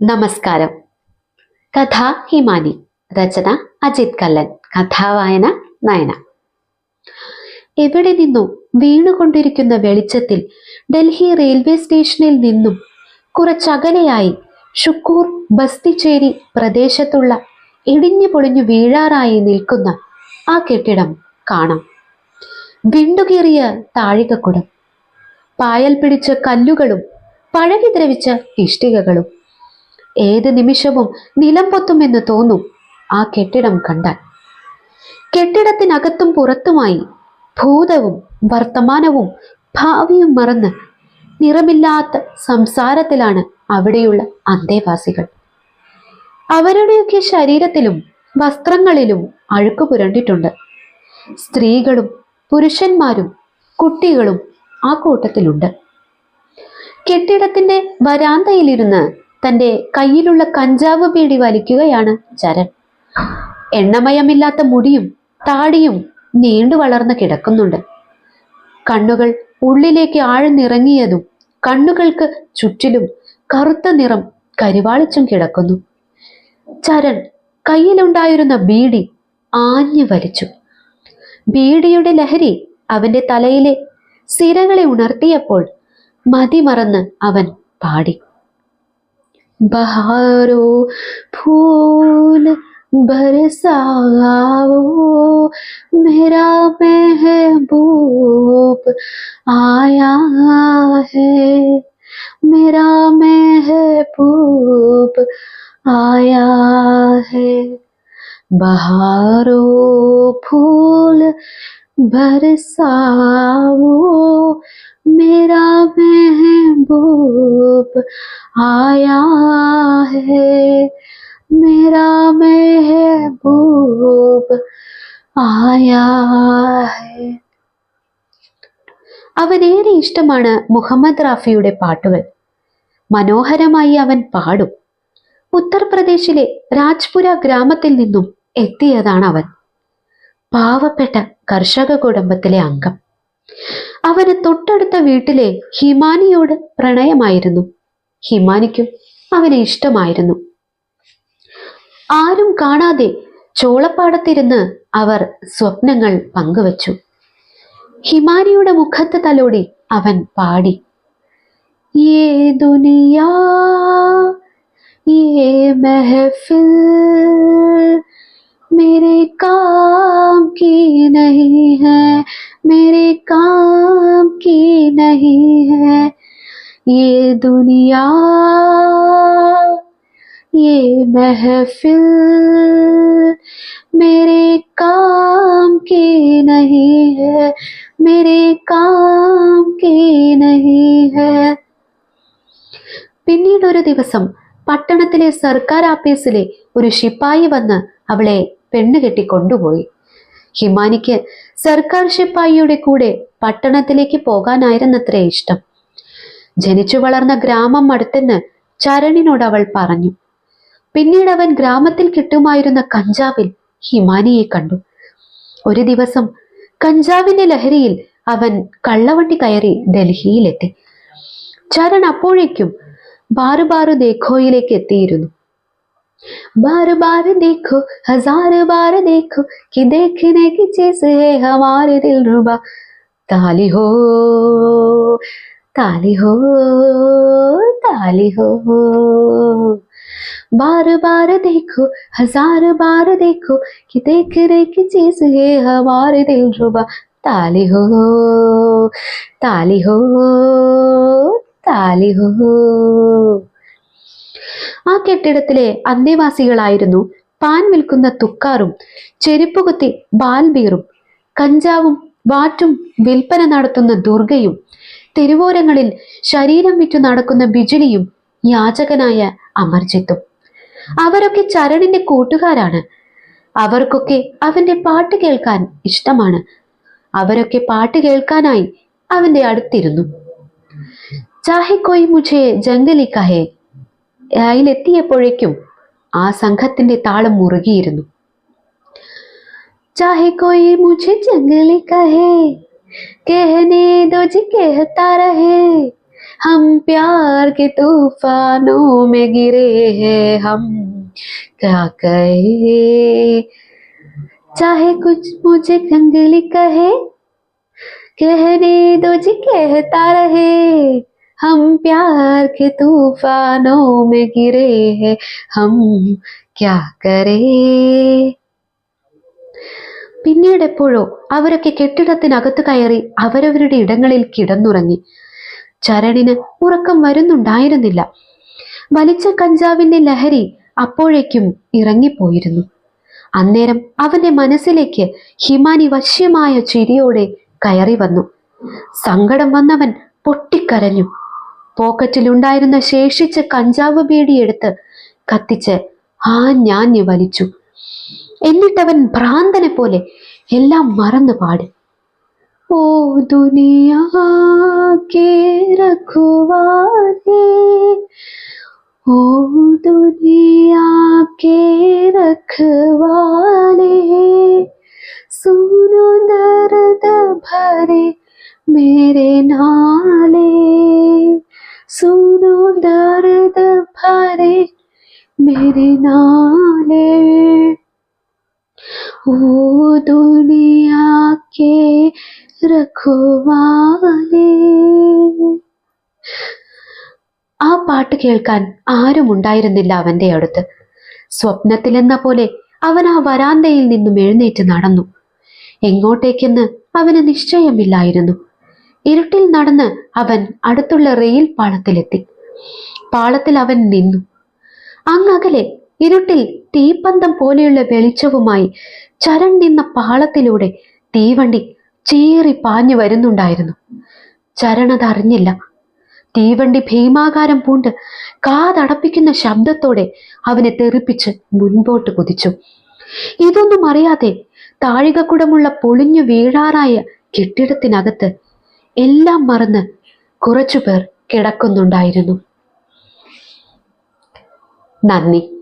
നമസ്കാരം. കഥ ഹിമാനി രചന അജിത് കല്ലൻ കഥാവായന നയന. എവിടെ നിന്നും വീണുകൊണ്ടിരിക്കുന്ന വെളിച്ചത്തിൽ ഡൽഹി റെയിൽവേ സ്റ്റേഷനിൽ നിന്നും കുറച്ചകലെയായി ഷുക്കൂർ ബസ്തിച്ചേരി പ്രദേശത്തുള്ള ഇടിഞ്ഞു പൊളിഞ്ഞു വീഴാറായി നിൽക്കുന്ന ആ കെട്ടിടം കാണാം. വിണ്ടുകീറിയ താഴികക്കുടം പായൽ പിടിച്ച കല്ലുകളും പഴകി ദ്രവിച്ച ഇഷ്ടികകളും ഏത് നിമിഷവും നിലം പൊത്തുമെന്ന് തോന്നും ആ കെട്ടിടം കണ്ടാൽ. കെട്ടിടത്തിനകത്തും പുറത്തുമായി ഭൂതവും വർത്തമാനവും ഭാവിയും മറന്ന് നിറമില്ലാത്ത സംസാരത്തിലാണ് അവിടെയുള്ള അന്തേവാസികൾ. അവരുടെയൊക്കെ ശരീരത്തിലും വസ്ത്രങ്ങളിലും അഴുക്ക് പുരണ്ടിട്ടുണ്ട്. സ്ത്രീകളും പുരുഷന്മാരും കുട്ടികളും ആ കൂട്ടത്തിലുണ്ട്. കെട്ടിടത്തിന്റെ വരാന്തയിലിരുന്ന് തന്റെ കയ്യിലുള്ള കഞ്ചാവ് ബീഡി വലിക്കുകയാണ് ചരൺ. എണ്ണമയമില്ലാത്ത മുടിയും താടിയും നീണ്ടു വളർന്ന് കിടക്കുന്നുണ്ട്. കണ്ണുകൾ ഉള്ളിലേക്ക് ആഴ്ന്നിറങ്ങിയതും കണ്ണുകൾക്ക് ചുറ്റിലും കറുത്ത നിറം കരിവാളിച്ചും കിടക്കുന്നു. ചരൺ കയ്യിലുണ്ടായിരുന്ന ബീഡി ആഞ്ഞു വലിച്ചു. ബീഡിയുടെ ലഹരി അവന്റെ തലയിലെ സിരകളെ ഉണർത്തിയപ്പോൾ മതിമറന്ന് അവൻ പാടി. बहारो फूल बरसाओ मेरा महबूब आया है। मेरा महबूब आया है। बहारो फूल बरसाओ मेरा महबूब आया है मेरा महबूब आया है അവനേറെ ഇഷ്ടമാണ് മുഹമ്മദ് റാഫിയുടെ പാട്ടുകൾ മനോഹരമായി അവൻ പാടും ഉത്തർപ്രദേശിലെ രാജ്പുര ഗ്രാമത്തിൽ നിന്നും എത്തിയതാണ് അവൻ പാവപ്പെട്ട കർഷക കുടുംബത്തിലെ അംഗം അവന് തൊട്ടടുത്ത വീട്ടിലെ ഹിമാനിയോട് പ്രണയമായിരുന്നു ഹിമാനിക്കും അവനെ ഇഷ്ടമായിരുന്നു ആരും കാണാതെ ചോളപ്പാടത്തിരുന്ന് അവർ സ്വപ്നങ്ങൾ പങ്കുവച്ചു ഹിമാനിയുടെ മുഖത്ത് തലോടി അവൻ പാടി യേ ദുനിയാ യേ മെഹഫിൽ मेरे काम की नहीं है मेरे काम की नहीं है ये दुनिया ये महफिल मेरे काम की नहीं है मेरे काम की नहीं है പിന്നീട് ഒരു ദിവസം പട്ടണത്തിലെ സർക്കാർ ആപ്പീസിലെ ഒരു ശിപ്പായി വന്ന് അവളെ പെണ്ണുകെട്ടി കൊണ്ടുപോയി ഹിമാനിക്ക് സർക്കാർ ശിപ്പായിയുടെ കൂടെ പട്ടണത്തിലേക്ക് പോകാനായിരുന്നത്രേ ഇഷ്ടം. ജനിച്ചു വളർന്ന ഗ്രാമം അടുത്തെന്ന് ചരണിനോട് അവൾ പറഞ്ഞു. പിന്നീട് അവൻ ഗ്രാമത്തിൽ കിട്ടുമായിരുന്ന കഞ്ചാവിൽ ഹിമാനിയെ കണ്ടു. ഒരു ദിവസം കഞ്ചാവിന്റെ ലഹരിയിൽ അവൻ കള്ളവണ്ടി കയറി ഡൽഹിയിലെത്തി. ചരൺ അപ്പോഴേക്കും ബാറുബാറു ബാറ് ദേഖോയിലേക്ക് എത്തിയിരുന്നു. बार बार देखो, हज़ार बार देखो कि देखने की चीज़ है हमारे दिल रुबा। ताली हो ताली हो ताली हो। बार बार देखो, हज़ार बार देखो कि देखने की चीज़ है हमारे दिल रुबा। ताली हो ताली हो ताली हो। ആ കെട്ടിടത്തിലെ അന്തേവാസികളായിരുന്നു. പാൻ വിൽക്കുന്ന തുക്കാറും ചെരുപ്പുകുത്തി ബാൽബീറും കഞ്ചാവും വാറ്റും വിൽപ്പന നടത്തുന്ന ദുർഗയും തെരുവോരങ്ങളിൽ ശരീരം വിറ്റു നടക്കുന്ന ബിജിലിയും യാചകനായ അമർജിത്തും. അവരൊക്കെ ചരണിന്റെ കൂട്ടുകാരാണ്. അവർക്കൊക്കെ അവന്റെ പാട്ട് കേൾക്കാൻ ഇഷ്ടമാണ്. അവരൊക്കെ പാട്ട് കേൾക്കാനായി അവന്റെ അടുത്തിരുന്നു. ചാഹെ കോയി മുझे ജംഗലി കഹേ അതിലെത്തിയപ്പോഴേക്കും ആ സംഘത്തിന്റെ താളം മുറുകിയിരുന്നു चाहे कोई मुझे जंगली कहे कहने दो जी कहता रहे हम प्यार के तूफानों में गिरे हैं हम क्या कहे चाहे कुछ मुझे जंगली कहे कहने दो जी कहता रहे हम प्यार के तूफानों में गिरे हैं हम क्या करे പിന്നീട് എപ്പോഴോ അവരൊക്കെ കെട്ടിടത്തിനകത്ത് കയറി അവരവരുടെ ഇടങ്ങളിൽ കിടന്നുറങ്ങി ചരണിന് ഉറക്കം വരുന്നുണ്ടായിരുന്നില്ല വലിച്ച കഞ്ചാവിന്റെ ലഹരി അപ്പോഴേക്കും ഇറങ്ങിപ്പോയിരുന്നു അന്നേരം അവന്റെ മനസ്സിലേക്ക് ഹിമാനി വശ്യമായ ചിരിയോടെ കയറി വന്നു സങ്കടം വന്നവൻ പൊട്ടിക്കരഞ്ഞു പോക്കറ്റിലുണ്ടായിരുന്ന ശേഷിച്ച കഞ്ചാവ് ബീഡിയെടുത്ത് കത്തിച്ച് ആ ഞാഞ്ഞ് വലിച്ചു. എന്നിട്ടവൻ ഭ്രാന്തനെ പോലെ എല്ലാം മറന്നു പാടി. ഓ ദുനിയാ ഓ ദർദ ഭരെ മേരെ നാലേ दर्द भरे मेरे नाले सुनो दर्द भरे मेरे नाले ओ दुनिया के रखवाले ആ പാട്ട് കേൾക്കാൻ ആരും ഉണ്ടായിരുന്നില്ല അവന്റെ അടുത്ത് സ്വപ്നത്തിലെന്ന പോലെ അവൻ ആ വരാന്തയിൽ നിന്നും എഴുന്നേറ്റ് നടന്നു എങ്ങോട്ടേക്കെന്ന് അവന് നിശ്ചയമില്ലായിരുന്നു ഇരുട്ടിൽ നടന്ന് അവൻ അടുത്തുള്ള റെയിൽ പാളത്തിലെത്തി. പാളത്തിൽ അവൻ നിന്നു. അങ്ങകലെ ഇരുട്ടിൽ തീപ്പന്തം പോലെയുള്ള വെളിച്ചവുമായി ചരൺ നിന്ന പാളത്തിലൂടെ തീവണ്ടി ചീറി പാഞ്ഞു വരുന്നുണ്ടായിരുന്നു. ചരണതറിഞ്ഞില്ല തീവണ്ടി ഭീമാകാരം പൂണ്ട് കാതടപ്പിക്കുന്ന ശബ്ദത്തോടെ അവനെ തെറിപ്പിച്ച് മുൻപോട്ട് കുതിച്ചു. ഇതൊന്നും അറിയാതെ താഴികക്കുടമുള്ള പൊളിഞ്ഞു വീഴാറായ കെട്ടിടത്തിനകത്ത് എല്ലാം മറന്ന് കുറച്ചുപേർ കിടക്കുന്നുണ്ടായിരുന്നു. നന്ദി.